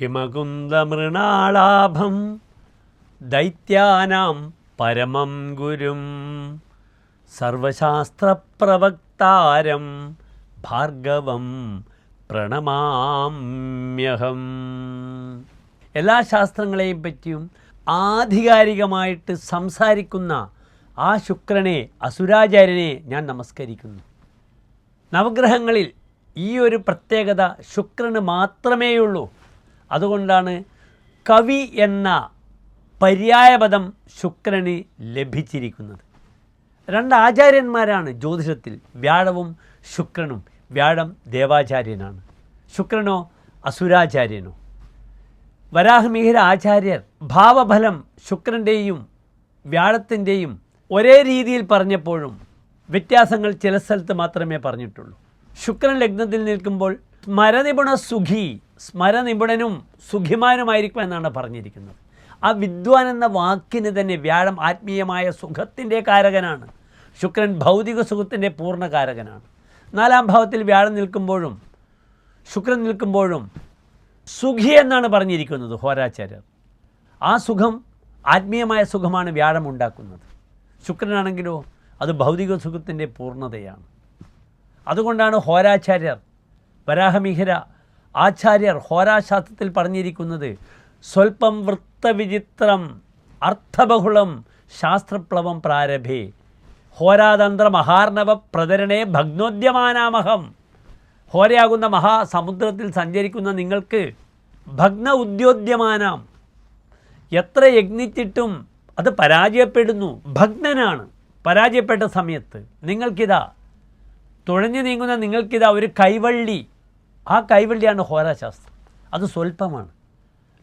ഹിമകുന്ദമൃണാളാഭം ദൈത്യാനാം പരമം ഗുരും. സർവശാസ്ത്രപ്രവക്താരം ഭാർഗവം പ്രണമാമ്യഹം. എല്ലാ ശാസ്ത്രങ്ങളെയും പറ്റിയും ആധികാരികമായിട്ട് സംസാരിക്കുന്ന ആ ശുക്രനെ അസുരാചാര്യനെ ഞാൻ നമസ്കരിക്കുന്നു. നവഗ്രഹങ്ങളിൽ ഈ ഒരു പ്രത്യേകത ശുക്രന് മാത്രമേയുള്ളൂ. അതുകൊണ്ടാണ് കവി എന്ന പര്യായപദം ശുക്രന് ലഭിച്ചിരിക്കുന്നത്. രണ്ട് ആചാര്യന്മാരാണ് ജ്യോതിഷത്തിൽ വ്യാഴവും ശുക്രനും. വ്യാഴം ദേവാചാര്യനാണ്. ശുക്രനോ അസുരാചാര്യനോ. വരാഹമിഹിര ആചാര്യർ ഭാവഫലം ശുക്രന്റെയും വ്യാഴത്തിന്റെയും ഒരേ രീതിയിൽ പറഞ്ഞപ്പോഴും വ്യത്യാസങ്ങൾ ചില സ്ഥലത്ത് മാത്രമേ പറഞ്ഞിട്ടുള്ളൂ. ശുക്രൻ ലഗ്നത്തിൽ നിൽക്കുമ്പോൾ മരനിപുണ സുഖി സ്മരനിപുണനും സുഖിമാനുമായിരിക്കും എന്നാണ് പറഞ്ഞിരിക്കുന്നത്. ആ വിദ്വാൻ എന്ന വാക്കിന് തന്നെ വ്യാഴം ആത്മീയമായ സുഖത്തിന്റെ കാരകനാണ്. ശുക്രൻ ഭൗതിക സുഖത്തിന്റെ പൂർണകാരകനാണ് നാലാം ഭാവത്തിൽ വ്യാഴം നിൽക്കുമ്പോഴും ശുക്രൻ നിൽക്കുമ്പോഴും സുഖി എന്നാണ് പറഞ്ഞിരിക്കുന്നത് ഹോരാചാര്യർ. ആ സുഖം ആത്മീയമായ സുഖമാണ് വ്യാഴം ഉണ്ടാക്കുന്നത്. ശുക്രനാണെങ്കിലോ അത് ഭൗതിക സുഖത്തിന്റെ പൂർണതയാണ്. അതുകൊണ്ടാണ് ഹോരാചാര്യർ വരാഹമിഹിര ആചാര്യർ ഹോരാശാസ്ത്രത്തിൽ പറഞ്ഞിരിക്കുന്നത് സ്വൽപ്പം വൃത്തവിചിത്രം അർത്ഥബഹുളം ശാസ്ത്രപ്ലവം പ്രാരഭേ. ഹോരാതന്ത്ര മഹാർണവ പ്രതരണേ ഭഗ്നോദ്യമാനാമഹം. ഹോരയാകുന്ന മഹാസമുദ്രത്തിൽ സഞ്ചരിക്കുന്ന നിങ്ങൾക്ക് ഭഗ്ന ഉദ്യോദ്യമാനാം. എത്ര യജ്ഞിച്ചിട്ടും അത് പരാജയപ്പെടുന്നു. ഭഗ്നനാണ് പരാജയപ്പെട്ട സമയത്ത്. നിങ്ങൾക്കിതാ തുഴഞ്ഞു നീങ്ങുന്ന നിങ്ങൾക്കിതാ ഒരു കൈവള്ളി ആ കൈവള്ളിയാണ് ഹോരാശാസ്ത്രം അത് സ്വല്പമാണ്.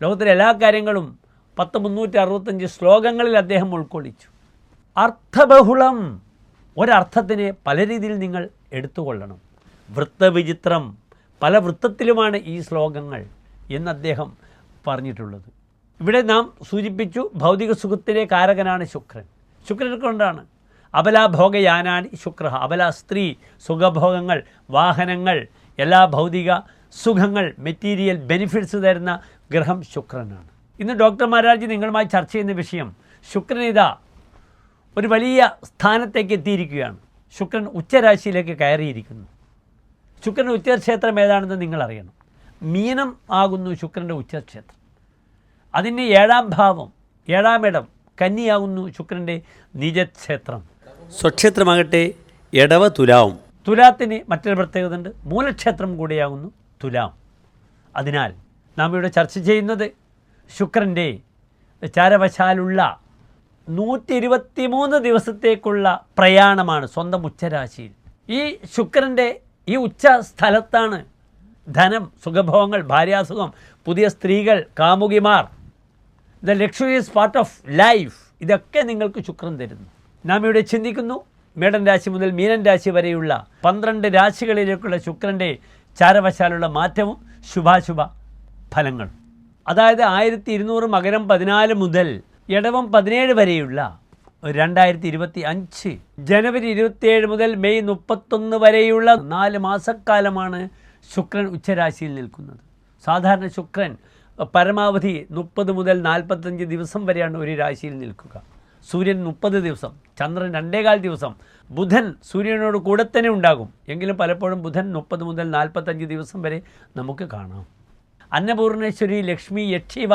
ലോകത്തിലെ എല്ലാ കാര്യങ്ങളും പത്ത് മുന്നൂറ്റി അറുപത്തഞ്ച് ശ്ലോകങ്ങളിൽ അദ്ദേഹം ഉൾക്കൊള്ളിച്ചു. അർത്ഥബഹുളം ഒരർത്ഥത്തിനെ പല രീതിയിൽ നിങ്ങൾ എടുത്തുകൊള്ളണം. വൃത്തവിചിത്രം പല വൃത്തത്തിലുമാണ് ഈ ശ്ലോകങ്ങൾ എന്ന് അദ്ദേഹം പറഞ്ഞിട്ടുള്ളത്. ഇവിടെ നാം സൂചിപ്പിച്ചു ഭൗതിക സുഖത്തിലെ കാരകനാണ് ശുക്രൻ. ശുക്രൻ കൊണ്ടാണ് അബലാഭോഗയാനാനി ശുക്ര. അബല സ്ത്രീ സുഖഭോഗങ്ങൾ വാഹനങ്ങൾ എല്ലാ ഭൗതിക സുഖങ്ങൾ മെറ്റീരിയൽ ബെനിഫിറ്റ്സ് തരുന്ന ഗ്രഹം ശുക്രനാണ്. ഇന്ന് ഡോക്ടർ മഹാരാജ് നിങ്ങളുമായി ചർച്ച ചെയ്യുന്ന വിഷയം ശുക്രനിത ഒരു വലിയ സ്ഥാനത്തേക്ക് എത്തിയിരിക്കുകയാണ്. ശുക്രൻ ഉച്ചരാശിയിലേക്ക് കയറിയിരിക്കുന്നു. ശുക്രന്റെ ഉച്ചക്ഷേത്രം ഏതാണെന്ന് നിങ്ങളറിയണം. മീനം ആകുന്നു ശുക്രന്റെ ഉച്ചക്ഷേത്രം. അതിന്റെ ഏഴാം ഭാവം ഏഴാം ഇടം കന്നിയാകുന്നു ശുക്രന്റെ നിജക്ഷേത്രം. സ്വക്ഷേത്രമാകട്ടെ ഇടവ തുലാവും തുലാത്തിന് മറ്റൊരു പ്രത്യേകത ഉണ്ട് മൂലക്ഷേത്രം കൂടിയാകുന്നു തുലാം. അതിനാൽ നാം ഇവിടെ ചർച്ച ചെയ്യുന്നത് ശുക്രന്റെ ചാരവശാലുള്ള നൂറ്റി ഇരുപത്തി മൂന്ന് ദിവസത്തേക്കുള്ള പ്രയാണമാണ് സ്വന്തം ഉച്ചരാശിയിൽ. ഈ ശുക്രന്റെ ഈ ഉച്ച സ്ഥലത്താണ് ധനം സുഖഭോഗങ്ങൾ ഭാര്യാസുഖം പുതിയ സ്ത്രീകൾ കാമുകിമാർ. The luxurious part of life ഇതൊക്കെ നിങ്ങൾക്ക് ശുക്രൻ തരുന്നു. നാം ഇവിടെ ചിന്തിക്കുന്നു മേടൻ രാശി മുതൽ മീനൻ രാശി വരെയുള്ള പന്ത്രണ്ട് രാശികളിലേക്കുള്ള ശുക്രന്റെ ചാരവശാലുള്ള മാറ്റവും ശുഭാശുഭ ഫലങ്ങൾ. അതായത് ആയിരത്തി ഇരുന്നൂറ് മകരം പതിനാല് മുതൽ ഇടവം പതിനേഴ് വരെയുള്ള രണ്ടായിരത്തി ഇരുപത്തി അഞ്ച് ജനുവരി ഇരുപത്തിയേഴ് മുതൽ മെയ് മുപ്പത്തൊന്ന് വരെയുള്ള നാല് മാസക്കാലമാണ് ശുക്രൻ ഉച്ചരാശിയിൽ നിൽക്കുന്നത്. സാധാരണ ശുക്രൻ പരമാവധി മുപ്പത് മുതൽ നാൽപ്പത്തഞ്ച് ദിവസം വരെയാണ് ഒരു രാശിയിൽ നിൽക്കുക. സൂര്യൻ മുപ്പത് ദിവസം ചന്ദ്രൻ രണ്ടേകാൽ ദിവസം ബുധൻ സൂര്യനോട് കൂടെ തന്നെ ഉണ്ടാകും. എങ്കിലും പലപ്പോഴും ബുധൻ മുപ്പത് മുതൽ നാൽപ്പത്തഞ്ച് ദിവസം വരെ നമുക്ക് കാണാം. അന്നപൂർണേശ്വരി ലക്ഷ്മി യക്ഷിവ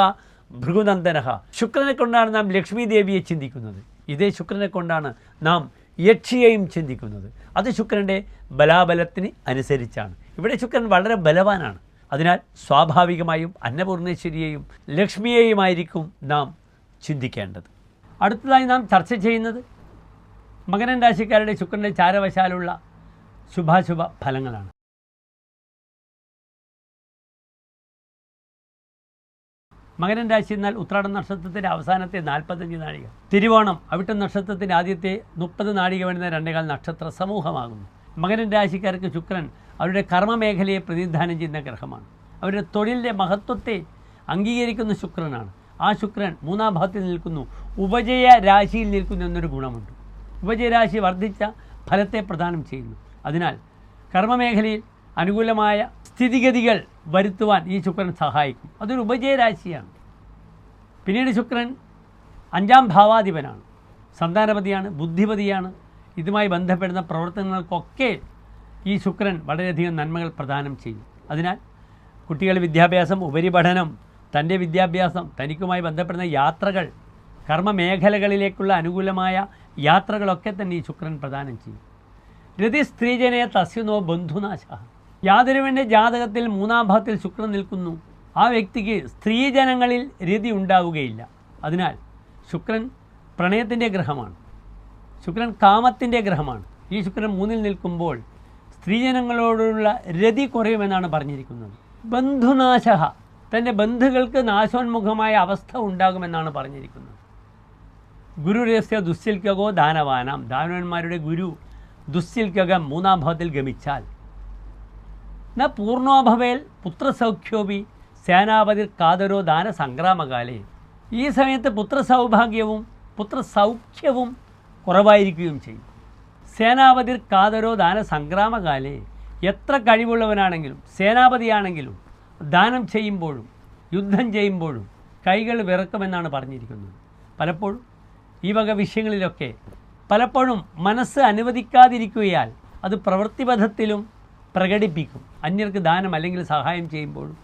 ഭൃഗുനന്ദനഹ. ശുക്രനെ കൊണ്ടാണ് നാം ലക്ഷ്മി ദേവിയെ ചിന്തിക്കുന്നത്. ഇതേ ശുക്രനെ കൊണ്ടാണ് നാം യക്ഷിയെയും ചിന്തിക്കുന്നത്. അത് ശുക്രന്റെ ബലാബലത്തിന് അനുസരിച്ചാണ്. ഇവിടെ ശുക്രൻ വളരെ ബലവാനാണ്. അതിനാൽ സ്വാഭാവികമായും അന്നപൂർണേശ്വരിയെയും ലക്ഷ്മിയെയുമായിരിക്കും നാം ചിന്തിക്കേണ്ടത്. അടുത്തതായി നാം ചർച്ച ചെയ്യുന്നത് മകരൻ രാശിക്കാരുടെ ശുക്രന്റെ ചാരവശാലുള്ള ശുഭാശുഭ ഫലങ്ങളാണ്. മകരൻ രാശി എന്നാൽ ഉത്രാട നക്ഷത്രത്തിന്റെ അവസാനത്തെ നാൽപ്പത്തഞ്ച് നാഴിക. തിരുവോണം അവിട്ടം നക്ഷത്രത്തിന്റെ ആദ്യത്തെ മുപ്പത് നാഴിക വരുന്ന രണ്ടേകാൽ നക്ഷത്ര സമൂഹമാകുന്നു. മകരൻ രാശിക്കാർക്ക് ശുക്രൻ അവരുടെ കർമ്മമേഖലയെ പ്രതിനിധാനം ചെയ്യുന്ന ഗ്രഹമാണ്. അവരുടെ തൊഴിലിന്റെ മഹത്വത്തെ അംഗീകരിക്കുന്ന ശുക്രനാണ്. ആ ശുക്രൻ മൂന്നാം ഭാവത്തിൽ നിൽക്കുന്നു. ഉപജയ രാശിയിൽ നിൽക്കുന്നു എന്നൊരു ഗുണമുണ്ട്. ഉപജയരാശി വർദ്ധിച്ച ഫലത്തെ പ്രദാനം ചെയ്യുന്നു. അതിനാൽ കർമ്മമേഖലയിൽ അനുകൂലമായ സ്ഥിതിഗതികൾ വരുത്തുവാൻ ഈ ശുക്രൻ സഹായിക്കും. അതൊരു ഉപജയരാശിയാണ് പിന്നീട് ശുക്രൻ അഞ്ചാം ഭാവാധിപനാണ്. സന്താനപതിയാണ് ബുദ്ധിപതിയാണ്. ഇതുമായി ബന്ധപ്പെടുന്ന പ്രവർത്തനങ്ങൾക്കൊക്കെ ഈ ശുക്രൻ വളരെയധികം നന്മകൾ പ്രദാനം ചെയ്യും. അതിനാൽ കുട്ടികളുടെ വിദ്യാഭ്യാസം ഉപരിപഠനം തന്റെ വിദ്യാഭ്യാസം തനിക്കുമായി ബന്ധപ്പെടുന്ന യാത്രകൾ കർമ്മമേഖലകളിലേക്കുള്ള അനുകൂലമായ യാത്രകളൊക്കെ തന്നെ ഈ ശുക്രൻ പ്രദാനം ചെയ്യും. രതി സ്ത്രീജനെ തസ്യുനോ ബന്ധുനാശ. യാതൊരുവന്റെ ജാതകത്തിൽ മൂന്നാം ഭാഗത്തിൽ ശുക്രൻ നിൽക്കുന്നു. ആ വ്യക്തിക്ക് സ്ത്രീജനങ്ങളിൽ രതി ഉണ്ടാവുകയില്ല. അതിനാൽ ശുക്രൻ പ്രണയത്തിന്റെ ഗ്രഹമാണ്. ശുക്രൻ കാമത്തിന്റെ ഗ്രഹമാണ്. ഈ ശുക്രൻ മൂന്നിൽ നിൽക്കുമ്പോൾ സ്ത്രീജനങ്ങളോടുള്ള രതി കുറയുമെന്നാണ് പറഞ്ഞിരിക്കുന്നത്. ബന്ധുനാശ. തന്റെ ബന്ധുക്കൾക്ക് നാശോന്മുഖമായ അവസ്ഥ ഉണ്ടാകുമെന്നാണ് പറഞ്ഞിരിക്കുന്നത്. ഗുരു രഹസ്യ ദുശ്ശിൽക്കകോ ദാനവാനാം. ദാനവന്മാരുടെ ഗുരു ദുശ്ശിൽക്കകം മൂന്നാം ഭാവത്തിൽ ഗമിച്ചാൽ. ന പൂർണോഭവേൽ പുത്രസൗഖ്യോപി സേനാപതിർ കാതരോ ദാന സംഗ്രാമകാലേ ഈ സമയത്ത് പുത്രസൗഭാഗ്യവും പുത്രസൗഖ്യവും കുറവായിരിക്കുകയും ചെയ്യും. സേനാപതിർ കാതരോ ദാന സംഗ്രാമകാലേ എത്ര കഴിവുള്ളവനാണെങ്കിലും സേനാപതിയാണെങ്കിലും ദാനം ചെയ്യുമ്പോഴും യുദ്ധം ചെയ്യുമ്പോഴും കൈകൾ വിറക്കുമെന്നാണ് പറഞ്ഞിരിക്കുന്നത്. പലപ്പോഴും ഈ വക വിഷയങ്ങളിലൊക്കെ പലപ്പോഴും മനസ്സ് അനുവദിക്കാതിരിക്കുകയാൽ അത് പ്രവൃത്തിപഥത്തിലും പ്രകടിപ്പിക്കും. അന്യർക്ക് ദാനം അല്ലെങ്കിൽ സഹായം ചെയ്യുമ്പോഴും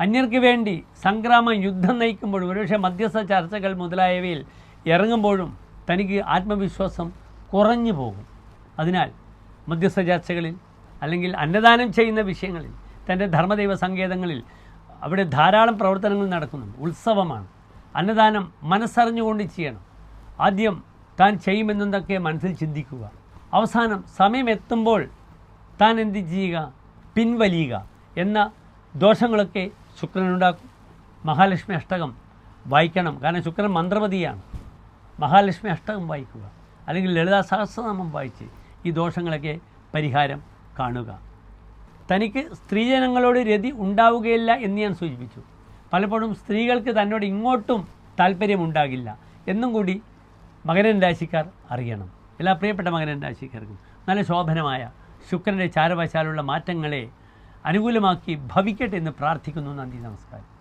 അന്യർക്ക് വേണ്ടി സംഗ്രാമം യുദ്ധം നയിക്കുമ്പോഴും ഒരുപക്ഷെ മധ്യസ്ഥ ചർച്ചകൾ മുതലായവയിൽ ഇറങ്ങുമ്പോഴും തനിക്ക് ആത്മവിശ്വാസം കുറഞ്ഞു പോകും. അതിനാൽ മധ്യസ്ഥ ചർച്ചകളിൽ അല്ലെങ്കിൽ അന്നദാനം ചെയ്യുന്ന വിഷയങ്ങളിൽ തന്റെ ധർമ്മദൈവ സങ്കേതങ്ങളിൽ അവിടെ ധാരാളം പ്രവർത്തനങ്ങൾ നടക്കുന്നുണ്ട്. ഉത്സവമാണ്. അന്നദാനം മനസ്സറിഞ്ഞുകൊണ്ട് ചെയ്യണം. ആദ്യം താൻ ചെയ്യുമെന്നതൊക്കെ മനസ്സിൽ ചിന്തിക്കുക. അവസാനം സമയം എത്തുമ്പോൾ താൻ എന്ത് ചെയ്യുക? പിൻവലിയുക എന്ന ദോഷങ്ങളൊക്കെ ശുക്രനുണ്ടാക്കും. മഹാലക്ഷ്മി അഷ്ടകം വായിക്കണം. കാരണം ശുക്രൻ മന്ത്രപതിയാണ്. മഹാലക്ഷ്മി അഷ്ടകം വായിക്കുക. അല്ലെങ്കിൽ ലളിതാ സഹസ്രനാമം വായിച്ച് ഈ ദോഷങ്ങളൊക്കെ പരിഹാരം കാണുക. തനിക്ക് സ്ത്രീജനങ്ങളോട് രതി ഉണ്ടാവുകയില്ല എന്ന് ഞാൻ സൂചിപ്പിച്ചു. പലപ്പോഴും സ്ത്രീകൾക്ക് തന്നോട് ഇങ്ങോട്ടും താല്പര്യമുണ്ടാകില്ല എന്നും കൂടി മകരൻ രാശിക്കാർ അറിയണം. എല്ലാ പ്രിയപ്പെട്ട മകരൻ രാശിക്കാർക്കും നല്ല ശോഭനമായ ശുക്രന്റെ ചാരവശാലുള്ള മാറ്റങ്ങളെ അനുകൂലമാക്കി ഭവിക്കട്ടെ എന്ന് പ്രാർത്ഥിക്കുന്നു. നന്ദി നമസ്കാരം.